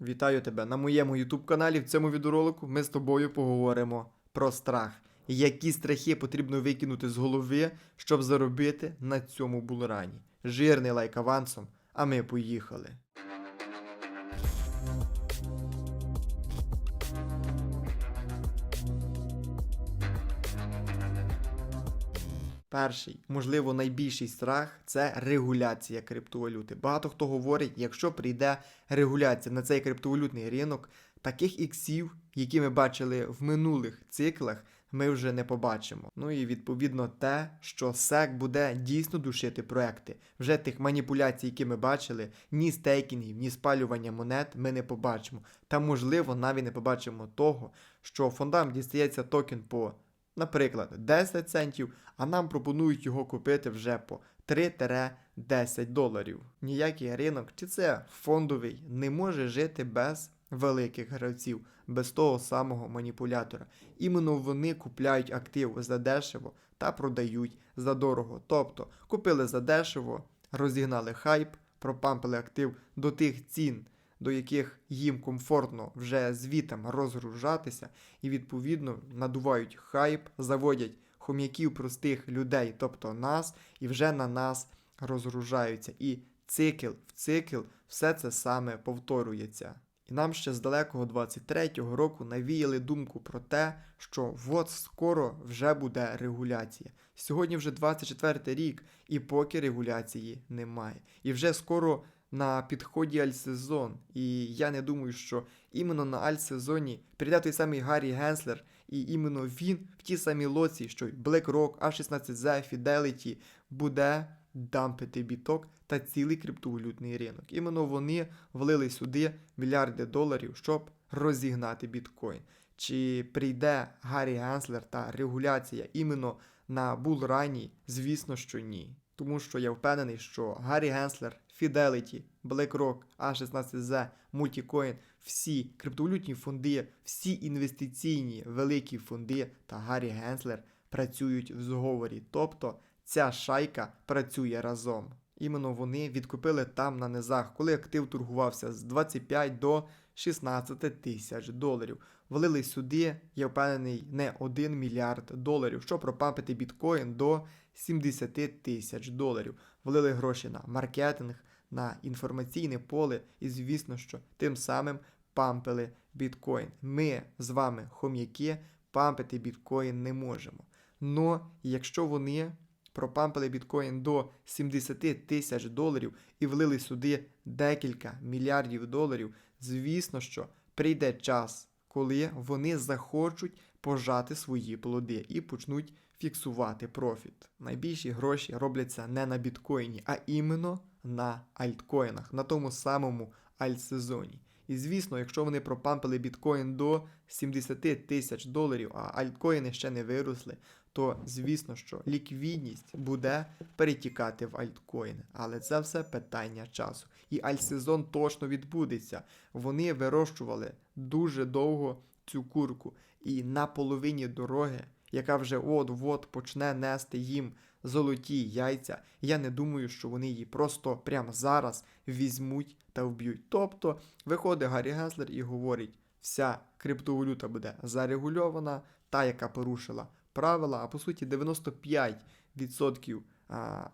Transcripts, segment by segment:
Вітаю тебе на моєму YouTube каналі. В цьому відеоролику ми з тобою поговоримо про страх. Які страхи потрібно викинути з голови, щоб заробити на цьому булрані. Жирний лайк авансом, а ми поїхали. Перший, можливо, найбільший страх це регуляція криптовалюти. Багато хто говорить, якщо прийде регуляція на цей криптовалютний ринок, таких іксів, які ми бачили в минулих циклах, ми вже не побачимо. Ну і відповідно те, що SEC буде дійсно душити проекти. Вже тих маніпуляцій, які ми бачили, ні стейкінгів, ні спалювання монет ми не побачимо. Та можливо навіть не побачимо того, що фондам дістається токен по наприклад, 10 центів, а нам пропонують його купити вже по 3-10 доларів. Ніякий ринок, чи це фондовий, не може жити без великих гравців, без того самого маніпулятора. Іменно вони купляють актив за дешево та продають за дорого. Тобто купили за дешево, розігнали хайп, пропампили актив до тих цін до яких їм комфортно вже звітом розгружатися, і відповідно надувають хайп, заводять хом'яків простих людей, тобто нас, і вже на нас розгружаються. І цикл в цикл все це саме повторюється. І нам ще з далекого 23-го року навіяли думку про те, що от скоро вже буде регуляція. Сьогодні вже 24 й рік, і поки регуляції немає. І вже скоро на підході альсезон. І я не думаю, що іменно на альсезоні прийде той самий Гаррі Генслер, і іменно він в тій самій лоці, що й BlackRock, A16Z, Fidelity буде дампити біток та цілий криптовалютний ринок. Іменно вони влили сюди мільярди доларів, щоб розігнати біткоін. Чи прийде Гаррі Генслер та регуляція іменно на булрані? Звісно, що ні. Тому що я впевнений, що Гаррі Генслер, Fidelity, BlackRock, A16Z, Multicoin, всі криптовалютні фонди, всі інвестиційні великі фонди та Гаррі Генслер працюють в зговорі. Тобто ця шайка працює разом. Іменно вони відкупили там на низах, коли актив торгувався з 25 до 16 тисяч доларів. Влили сюди, я впевнений, не 1 мільярд доларів, щоб пропампити біткоін до 70 тисяч доларів. Влили гроші на маркетинг, на інформаційне поле, і звісно, що тим самим пампили біткоін. Ми з вами, хом'яки, пампити біткоін не можемо. Но якщо вони пропампили біткоін до 70 тисяч доларів і влили сюди декілька мільярдів доларів, звісно, що прийде час, коли вони захочуть пожати свої плоди і почнуть фіксувати профіт. Найбільші гроші робляться не на біткоїні, а іменно на альткоїнах, на тому самому альтсезоні. І звісно, якщо вони пропампили біткоін до 70 тисяч доларів, а альткоїни ще не виросли, то звісно, що ліквідність буде перетікати в альткоїни. Але це все питання часу. І альтсезон точно відбудеться. Вони вирощували дуже довго цю курку, і на половині дороги, яка вже от-от почне нести їм золоті яйця, я не думаю, що вони її просто прямо зараз візьмуть та вб'ють. Тобто виходить Гаррі Генслер і говорить, вся криптовалюта буде зарегульована, та, яка порушила правила, а по суті 95%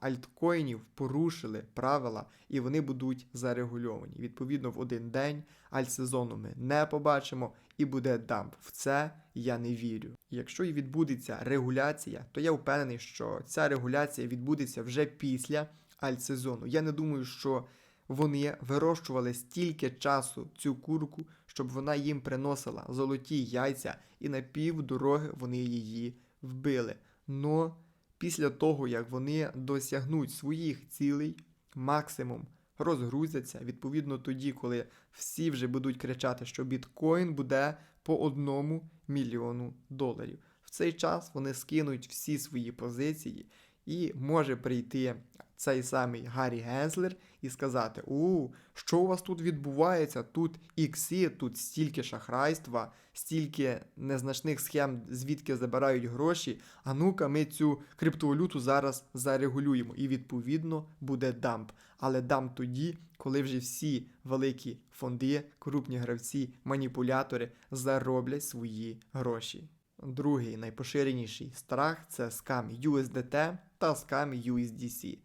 альткоїнів порушили правила і вони будуть зарегульовані. Відповідно, в один день альтсезону ми не побачимо і буде дамп. В це я не вірю. Якщо і відбудеться регуляція, то я впевнений, що ця регуляція відбудеться вже після альтсезону. Я не думаю, що вони вирощували стільки часу цю курку, щоб вона їм приносила золоті яйця, і на півдороги вони її вбили. Но після того, як вони досягнуть своїх цілей, максимум розгрузяться, відповідно тоді, коли всі вже будуть кричати, що біткоін буде по одному мільйону доларів. В цей час вони скинуть всі свої позиції, і може прийти цей самий Гаррі Генслер і сказати: У, що у вас тут відбувається? Тут ікси, тут стільки шахрайства, стільки незначних схем, звідки забирають гроші. А ну-ка, ми цю криптовалюту зараз зарегулюємо. І відповідно буде дамп. але дам тоді, коли вже всі великі фонди, крупні гравці, маніпулятори зароблять свої гроші. Другий найпоширеніший страх це скам USDT та скам USDC.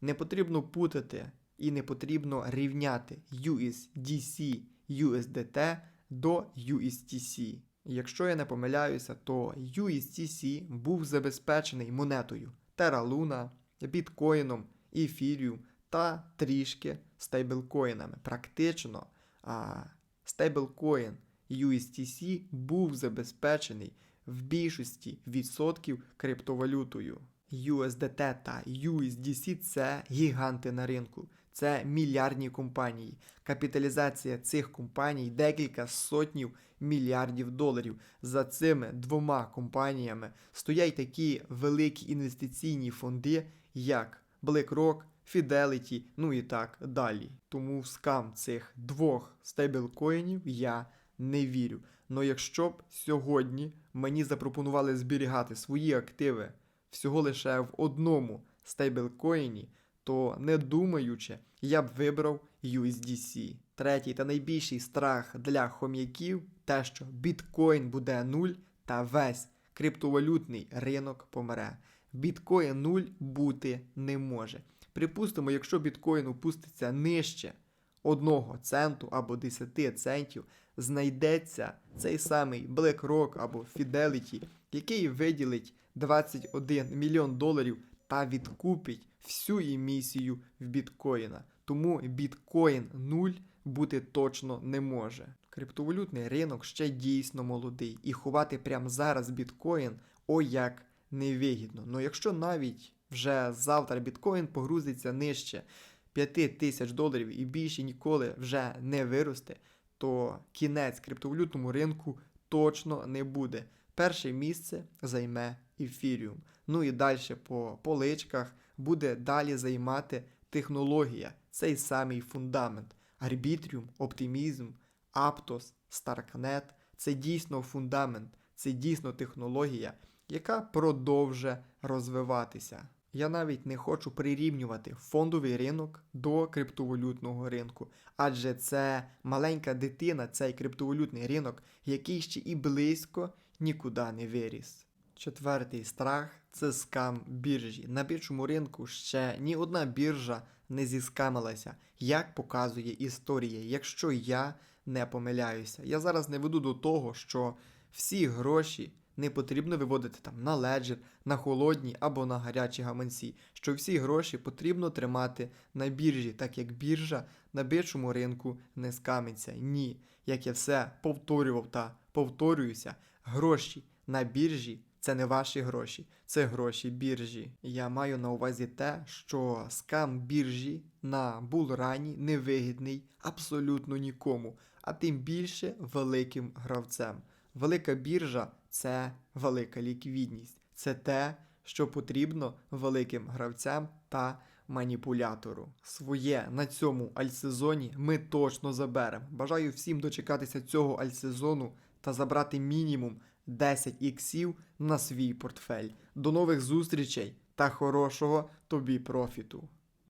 Не потрібно путати і не потрібно рівняти USDC USDT до USTC. Якщо я не помиляюся, то USTC був забезпечений монетою Terra Luna, біткоїном, ефіріум та трішки стейблкоїнами. Практично а, стейблкоін USTC був забезпечений в більшості відсотків криптовалютою. USDT та USDC це гіганти на ринку, це мільярдні компанії. Капіталізація цих компаній декілька сотнів мільярдів доларів. За цими двома компаніями стоять такі великі інвестиційні фонди, як BlackRock, Fidelity, ну і так далі. Тому в скам цих двох стейблкоїнів я не вірю. Но якщо б сьогодні мені запропонували зберігати свої активи всього лише в одному стейблкоїні, то не думаючи, я б вибрав USDC. Третій та найбільший страх для хом'яків те, що біткоін буде нуль та весь криптовалютний ринок помре. Біткоін нуль бути не може. Припустимо, якщо біткоін опуститься нижче 1 центу або 10 центів, знайдеться цей самий BlackRock або Fidelity, який виділить 21 мільйон доларів та відкупить всю емісію в біткоїна. Тому біткоін 0 бути точно не може. Криптовалютний ринок ще дійсно молодий, і ховати прямо зараз біткоін о як невигідно. Ну якщо навіть вже завтра біткоін погрузиться нижче 5 тисяч доларів і більше ніколи вже не виросте, то кінець криптовалютному ринку точно не буде. Перше місце займе ефіріум. Ну і далі по поличках буде далі займати технологія, цей самий фундамент. Арбітріум, оптимізм, Аптос, Старкнет це дійсно фундамент, це дійсно технологія, яка продовжує розвиватися. Я навіть не хочу прирівнювати фондовий ринок до криптовалютного ринку, адже це маленька дитина, цей криптовалютний ринок, який ще і близько нікуди не виріс. Четвертий страх це скам біржі. На біржому ринку ще ні одна біржа не зіскамилася, як показує історія, якщо я не помиляюся. Я зараз не веду до того, що всі гроші не потрібно виводити там на леджер, на холодні або на гарячі гаманці, що всі гроші потрібно тримати на біржі, так як біржа на біржому ринку не скамиться. Ні, як я все повторював та повторююся, гроші на біржі. Це не ваші гроші, це гроші біржі. Я маю на увазі те, що скам біржі на булрані невигідний абсолютно нікому, а тим більше великим гравцем. Велика біржа це велика ліквідність, це те, що потрібно великим гравцям та маніпулятору. Своє на цьому альтсезоні ми точно заберемо. Бажаю всім дочекатися цього альтсезону та забрати мінімум 10 іксів на свій портфель. До нових зустрічей та хорошого тобі профіту!